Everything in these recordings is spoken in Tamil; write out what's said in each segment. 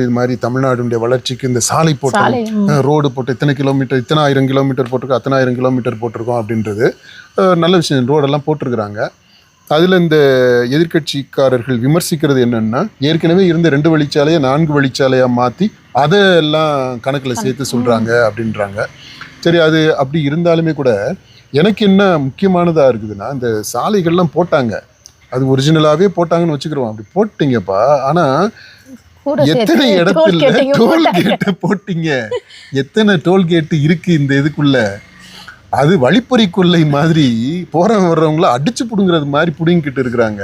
இது மாதிரி தமிழ்நாடுடைய வளர்ச்சிக்கு இந்த சாலை போட்டோம். ரோடு போட்டு இத்தனை கிலோமீட்டர் இத்தனை ஆயிரம் கிலோமீட்டர் போட்டிருக்கோம் அத்தனை ஆயிரம் கிலோமீட்டர் போட்டிருக்கோம் அப்படின்றது நல்ல விஷயம். ரோடெல்லாம் போட்டிருக்கிறாங்க. அதில் இந்த எதிர்க்கட்சிக்காரர்கள் விமர்சிக்கிறது என்னன்னா ஏற்கனவே இருந்த ரெண்டு வழிச்சாலையை நான்கு வழிச்சாலையாக மாற்றி அதை எல்லாம் கணக்கில் சேர்த்து சொல்கிறாங்க அப்படின்றாங்க. சரி அது அப்படி இருந்தாலுமே கூட எனக்கு என்ன முக்கியமானதாக இருக்குதுன்னா இந்த சாலைகள்லாம் போட்டாங்க. அது ஒரிஜினலாகவே போட்டாங்கன்னு வச்சுக்கிறோம் அப்படி போட்டீங்கப்பா. ஆனால் எத்தனை இடத்துல gate-ஐயும் டோல் போட்டாங்க. எத்தனை டோல் கேட்டு இருக்கு இந்த இதுக்குள்ள? அது வழிப்பறி கொள்ளை மாதிரி போறவங்க வர்றவங்கள அடிச்சு புடுங்கிறது மாதிரி புடுங்கிக்கிட்டு இருக்கிறாங்க.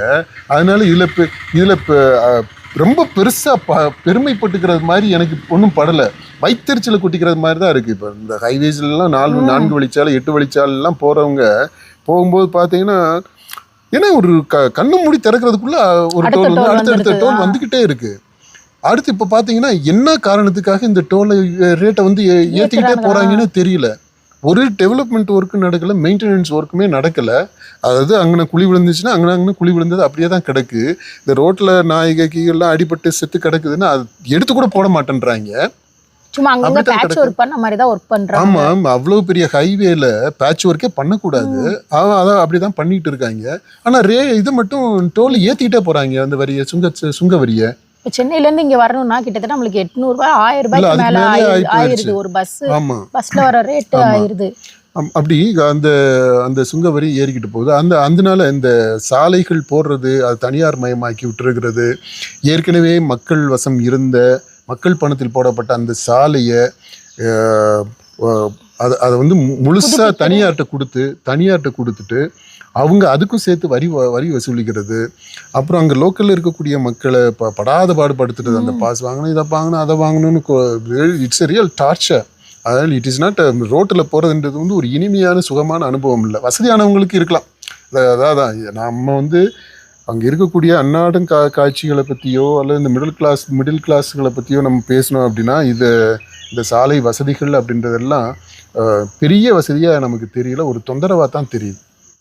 அதனால இதுல இதுல ரொம்ப பெருசா ப பெருமைப்பட்டுக்கிறது மாதிரி எனக்கு ஒன்றும் படலை. வைத்தறிச்சலை கொட்டிக்கிறது மாதிரி தான் இருக்கு. இப்போ இந்த ஹைவேஸ்லாம் நாலு நான்கு வழிச்சாலை எட்டு வழிச்சாலை எல்லாம் போறவங்க போகும்போது பார்த்தீங்கன்னா ஏன்னா ஒரு க கண்ணு மூடி திறக்கிறதுக்குள்ள ஒரு டோல் வந்து அடுத்தடுத்த. டோல் வந்துக்கிட்டே இருக்கு. அடுத்து இப்போ பார்த்தீங்கன்னா என்ன காரணத்துக்காக இந்த டோலை ரேட்டை வந்து ஏ- ஏத்திக்கிட்டே ஏத்துறாங்களா? போறாங்கன்னு தெரியல. ஒரு டெவலப்மெண்ட் ஒர்க்கும் நடக்கல மெயின்டெனன்ஸ் ஒர்க்குமே நடக்கல. அதாவது அங்கே குழி விழுந்துச்சுன்னா அங்கே அங்கே குழி விழுந்தது அப்படியே தான் கிடக்கு. இந்த ரோட்டில் நாய்க்கு எல்லாம் அடிபட்டு செத்து கிடக்குதுன்னா அது எடுத்து கூட போட மாட்டேன்றாங்க. சும்மா அங்கங்க அப்படித்தான் பேட்ச் ஒர்க் பண்ண மாதிரி தான் ஒர்க் பண்றாங்க. ஆமா ஆமா, அவ்வளவு பெரிய ஹைவேல பேட்ச் ஒர்க்கே பண்ணக்கூடாது. அவன் அதான் அப்படிதான் பண்ணிட்டு இருக்காங்க. ஆனா ரே இது மட்டும் டோல் ஏத்திட்டே போறாங்க அந்த வரிய சுங்க சுங்க வரிய. இப்ப சென்னையில இருந்து இங்க வரணும்னா கிட்டத்தட்ட நம்மளுக்கு எட்நூறு ரூபாய் ஆயிரம் ரூபாய்க்கு மேல மேலே ஆயிரு- ஆயி ஆயிருது. ஒரு பஸ் பஸ்ல வர ரேட் ஆயிருது. அம்- அப்படி அந்த அந்த சுங்க வரி ஏறிக்கிட்டு போகுது. அந்த அதனால இந்த சாலைகள் போடுறது அது தனியார் மயமாக்கி விட்டுருக்கிறது ஏற்கனவே மக்கள் வசம் இருந்த மக்கள் பணத்தில் போடப்பட்ட அந்த சாலையை அதை அதை வந்து மு- முழுசா புதுப்பிக்கிறது. தனியார்கிட்ட கொடுத்து தனியார்கிட்ட கொடுத்துட்டு அவங்க அதுக்கும் சேர்த்து வரி வ- வரி வசூலிக்கிறது. அப்புறம் அங்கே லோக்கலில் இருக்கக்கூடிய மக்களை ப படாத பாடுபடுத்துறது அந்த பாஸ் வாங்கணும் இதை வாங்கணும் அதை வாங்கணும்னு இட்ஸ் எ ரியல் டார்ச்சர் அதனால் இட் இஸ் நாட் ரோட்டில் போகிறதுன்றது வந்து ஒரு இனிமையான சுகமான அனுபவம் இல்லை. வசதியானவங்களுக்கு இருக்கலாம். அத- அதான் நம்ம வந்து அங்கே இருக்கக்கூடிய அன்னாடம் கா காட்சிகளை பற்றியோ அல்லது இந்த மிடில் கிளாஸ் மிடில் கிளாஸ்களை பற்றியோ நம்ம பேசணும் அப்படின்னா இது இந்த சாலை வசதிகள் அப்படின்றதெல்லாம் பெரிய வசதியாக நமக்கு தெரியல. ஒரு தொந்தரவாக தான் தெரியுது.